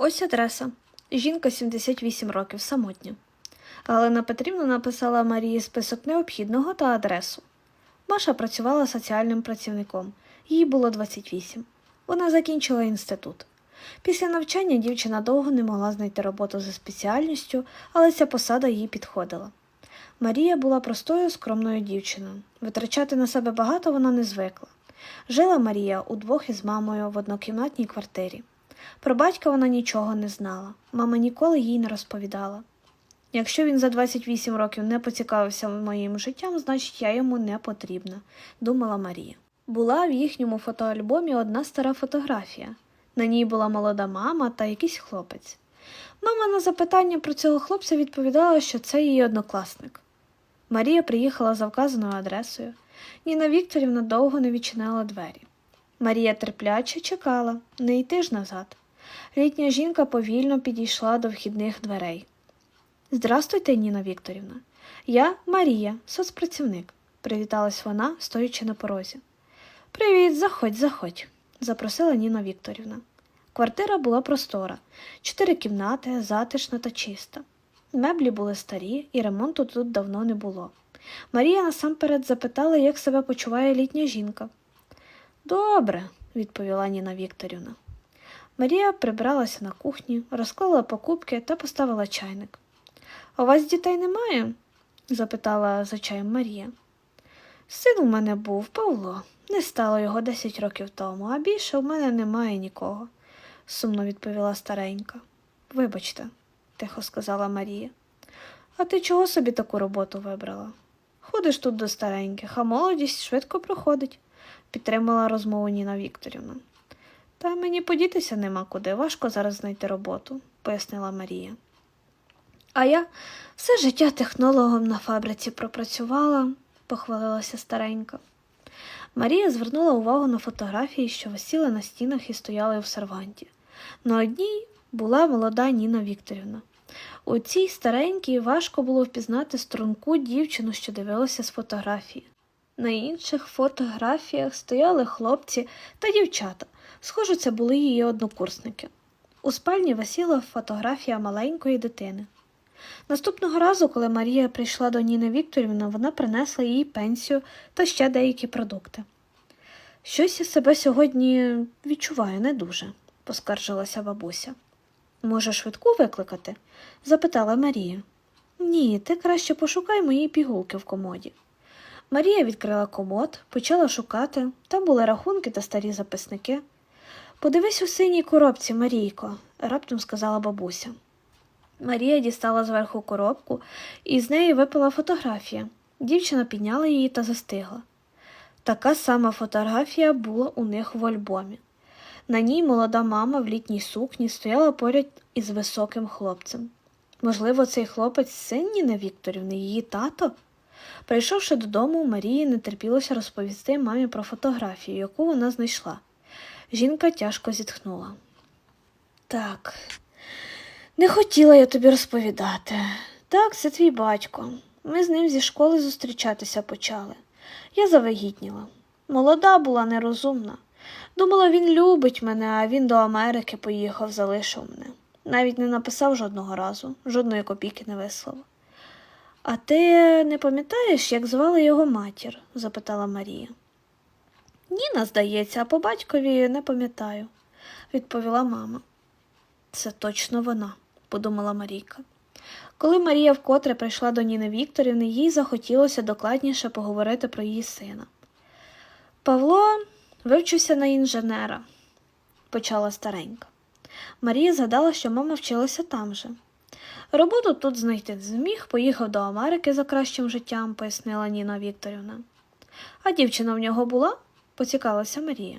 Ось адреса. Жінка 78 років, самотня. Галина Петрівна написала Марії список необхідного та адресу. Маша працювала соціальним працівником. Їй було 28. Вона закінчила інститут. Після навчання дівчина довго не могла знайти роботу за спеціальністю, але ця посада їй підходила. Марія була простою, скромною дівчиною. Витрачати на себе багато вона не звикла. Жила Марія удвох із мамою в однокімнатній квартирі. Про батька вона нічого не знала. Мама ніколи їй не розповідала. Якщо він за 28 років не поцікавився моїм життям, значить я йому не потрібна, думала Марія. Була в їхньому фотоальбомі одна стара фотографія. На ній була молода мама та якийсь хлопець. Мама на запитання про цього хлопця відповідала, що це її однокласник. Марія приїхала за вказаною адресою. Ніна Вікторівна довго не відчинила двері. Марія терпляче чекала, не йти ж назад. Літня жінка повільно підійшла до вхідних дверей. Здрастуйте, Ніна Вікторівна. Я Марія, соцпрацівник, привіталась вона, стоячи на порозі. Привіт, заходь, заходь, запросила Ніна Вікторівна. Квартира була простора, чотири кімнати, затишна та чиста. Меблі були старі, і ремонту тут давно не було. Марія насамперед запитала, як себе почуває літня жінка. Добре, відповіла Ніна Вікторівна. Марія прибралася на кухні, розклала покупки та поставила чайник. А у вас дітей немає? запитала за чаєм Марія. Син у мене був Павло. Не стало його десять років тому, а більше в мене немає нікого, сумно відповіла старенька. Вибачте, тихо сказала Марія. А ти чого собі таку роботу вибрала? Ходиш тут до стареньких, а молодість швидко проходить, підтримала розмову Ніна Вікторівна. Та мені подітися нема куди, важко зараз знайти роботу, пояснила Марія. А я все життя технологом на фабриці пропрацювала, похвалилася старенька. Марія звернула увагу на фотографії, що висіли на стінах і стояли в серванті. На одній була молода Ніна Вікторівна. У цій старенькій важко було впізнати струнку дівчину, що дивилася з фотографії. На інших фотографіях стояли хлопці та дівчата. Схоже, це були її однокурсники. У спальні висіла фотографія маленької дитини. Наступного разу, коли Марія прийшла до Ніни Вікторівни, вона принесла їй пенсію та ще деякі продукти. Щось я себе сьогодні відчуваю не дуже, поскаржилася бабуся. Може, швидку викликати? запитала Марія. Ні, ти краще пошукай мої пігулки в комоді. Марія відкрила комод, почала шукати. Там були рахунки та старі записники. Подивись у синій коробці, Марійко, раптом сказала бабуся. Марія дістала зверху коробку, і з неї випала фотографія. Дівчина підняла її та застигла. Така сама фотографія була у них в альбомі. На ній молода мама в літній сукні стояла поряд із високим хлопцем. Можливо, цей хлопець син Ніни Вікторівни, її тато? Прийшовши додому, Марії не терпілося розповісти мамі про фотографію, яку вона знайшла. Жінка тяжко зітхнула. Так, не хотіла я тобі розповідати. Так, це твій батько. Ми з ним зі школи зустрічатися почали. Я завагітніла. Молода була нерозумна. Думала, він любить мене, а він до Америки поїхав, залишив мене. Навіть не написав жодного разу, жодної копійки не вислав. А ти не пам'ятаєш, як звали його матір? запитала Марія. Ніна, здається, а по батькові не пам'ятаю, відповіла мама. Це точно вона, подумала Марійка. Коли Марія вкотре прийшла до Ніни Вікторівни, їй захотілося докладніше поговорити про її сина. Павло вивчився на інженера, почала старенька. Марія згадала, що мама вчилася там же. Роботу тут знайти зміг, поїхав до Америки за кращим життям, пояснила Ніна Вікторівна. А дівчина в нього була? поцікавилася Марія.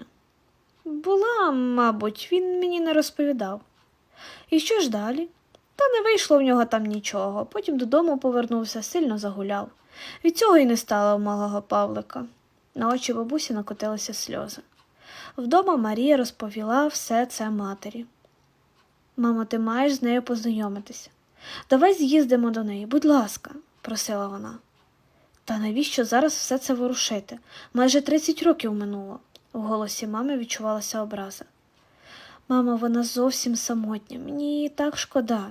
Була, мабуть, він мені не розповідав. І що ж далі? Та не вийшло в нього там нічого. Потім додому повернувся, сильно загуляв. Від цього й не стало у малого Павлика. На очі бабусі накотилися сльози. Вдома Марія розповіла все це матері. Мамо, ти маєш з нею познайомитися. Давай з'їздимо до неї, будь ласка, просила вона. Та навіщо зараз все це ворушити? Майже 30 років минуло. У голосі мами відчувалася образа. Мама, вона зовсім самотня, мені її так шкода.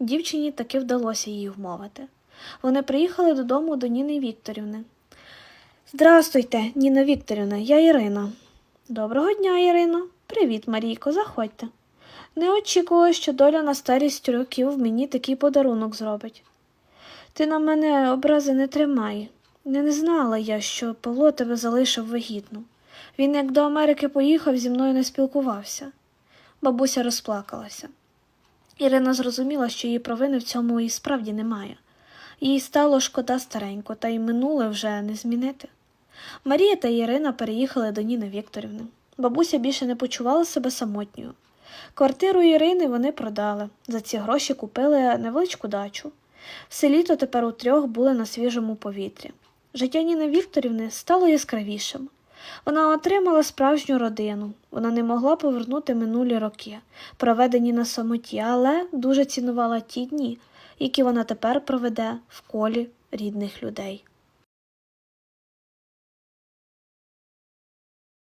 Дівчині таки вдалося її вмовити. Вони приїхали додому до Ніни Вікторівни. Здрастуйте, Ніна Вікторівна, я Ірина. Доброго дня, Ірино. Привіт, Марійко, заходьте. Не очікувала, що доля на старість років мені такий подарунок зробить. Ти на мене образи не тримай. Не, знала я, що Павло тебе залишив вагітну. Він, як до Америки поїхав, зі мною не спілкувався. Бабуся розплакалася. Ірина зрозуміла, що її провини в цьому і справді немає. Їй стало шкода старенько, та й минуле вже не змінити. Марія та Ірина переїхали до Ніни Вікторівни. Бабуся більше не почувала себе самотньою. Квартиру Ірини вони продали. За ці гроші купили невеличку дачу. Все літо тепер у трьох були на свіжому повітрі. Життя Ніни Вікторівни стало яскравішим. Вона отримала справжню родину. Вона не могла повернути минулі роки, проведені на самоті, але дуже цінувала ті дні, які вона тепер проведе в колі рідних людей.